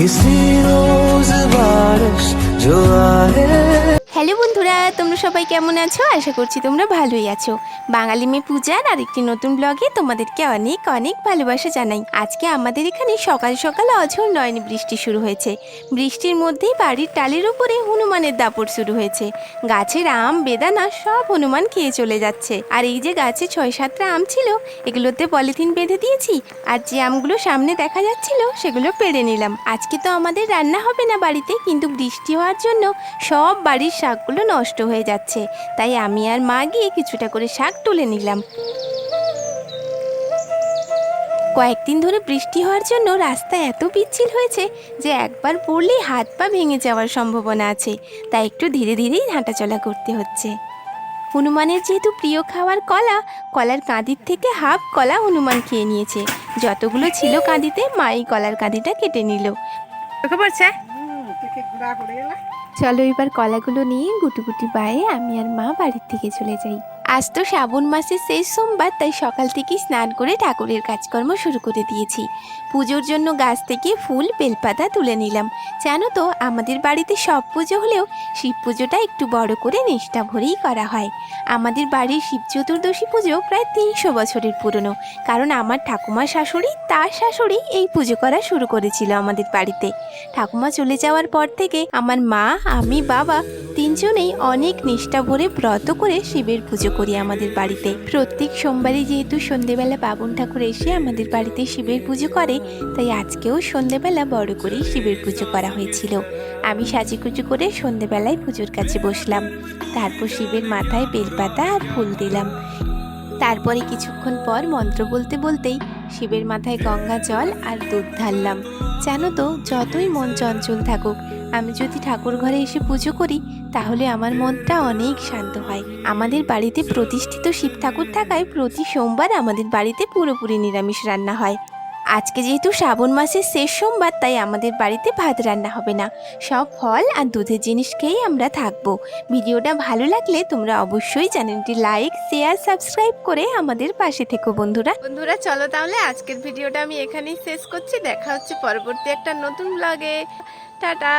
किसी रोज बारिश जो आए Hello বন্ধুরা, তোমরা সবাই কেমন আছো? আশা করছি তোমরা ভালোই আছো। বাঙালি মেয়ে পূজার আর একটি নতুন ব্লগে তোমাদেরকে অনেক অনেক ভালোবাসা জানাই। আজকে আমাদের এখানে সকাল সকাল অঝোর নয়নি বৃষ্টি শুরু হয়েছে। বৃষ্টির মধ্যেই বাড়ির টালের উপরে হনুমানের দাপট শুরু হয়েছে। গাছের আম, বেদানা সব হনুমান খেয়ে চলে যাচ্ছে। আর এই যে গাছে ছয় সাতটা আম ছিল, এগুলোতে পলিথিন বেঁধে দিয়েছি আর যে আমগুলো সামনে দেখা যাচ্ছিল, সেগুলো পেড়ে নিলাম। আজকে তো আমাদের রান্না হবে না বাড়িতে, কিন্তু বৃষ্টি হওয়ার জন্য সব বাড়ির শাকগুলো নষ্ট হয়ে যাচ্ছে। তাই আমি আর মা গিয়ে কিছুটা করে শাক তুলে নিলাম। কয়েকদিন ধরে বৃষ্টি হওয়ার জন্য রাস্তা এত পিচ্ছিল হয়েছে যে একবার পড়লেই হাত পা ভেঙে যাওয়ার সম্ভাবনা আছে। তাই একটু ধীরে ধীরেই হাঁটাচলা করতে হচ্ছে। হনুমানের যেহেতু প্রিয় খাওয়ার কলা, কলার কাঁদির থেকে হাফ কলা হনুমান খেয়ে নিয়েছে। যতগুলো ছিল কাঁদিতে, মাই কলার কাঁদিটা কেটে নিল। পড়ছে? চলো এবার কলাগুলো নিয়ে গুটি গুটি বায়ে আমি আর মা বাড়ির থেকে চলে যাই। আজ তো শ্রাবণ মাসের শেষ সোমবার, তাই সকাল থেকেই স্নান করে ঠাকুরের কাজকর্ম শুরু করে দিয়েছি। পুজোর জন্য গাছ থেকে ফুল, বেলপাতা তুলে নিলাম। জানো তো, আমাদের বাড়িতে সব পুজো হলেও শিব পুজোটা একটু বড় করে নিষ্ঠা ভরেই করা হয়। আমাদের বাড়ির শিব চতুর্দশী পুজো প্রায় তিনশো বছরের পুরনো, কারণ আমার ঠাকুমার শাশুড়ি, তার শাশুড়ি এই পুজো করা শুরু করেছিল আমাদের বাড়িতে। ঠাকুমা চলে যাওয়ার পর থেকে আমার মা, আমি, বাবা তিনজনেই অনেক নিষ্ঠা ভরে ব্রত করে শিবের পুজো করি আমাদের বাড়িতে। প্রত্যেক সোমবারই যেহেতু সন্ধেবেলা বাবন ঠাকুর এসে আমাদের বাড়িতে শিবের পুজো করে, তাই আজকেও সন্ধেবেলা বড় করেই শিবের পুজো করা হয়েছিল। আমি সাজিকুজু করে সন্ধেবেলায় পুজোর কাছে বসলাম। তারপর শিবের মাথায় বেলপাতা আর ফুল দিলাম। তারপরে কিছুক্ষণ পর মন্ত্র বলতে বলতেই শিবের মাথায় গঙ্গা জল আর দুধ ঢাললাম। জানো তো, যতই মন চঞ্চল থাকুক আমি যদি ঠাকুর ঘরে এসে পুজো করি, তাহলে আমার মনটা অনেক শান্ত হয়। আমাদের বাড়িতে প্রতিষ্ঠিত শিব ঠাকুর থাকায় প্রতি সোমবার আমাদের বাড়িতে পুরোপুরি নিরামিষ রান্না হয়। আজকে যেহেতু শ্রাবণ মাসের শেষ সোমবার, তাই আমাদের বাড়িতে ভাত রান্না হবে না। সব ফল আর দুধের জিনিস খেয়েই আমরা থাকব। ভিডিওটা ভালো লাগলে তোমরা অবশ্যই চ্যানেলটি লাইক, শেয়ার, সাবস্ক্রাইব করে আমাদের পাশে থেকো বন্ধুরা। বন্ধুরা, চলো তাহলে আজকের ভিডিওটা আমি এখানেই শেষ করছি। দেখা হচ্ছে পরবর্তী একটা নতুন ব্লগে টাটা!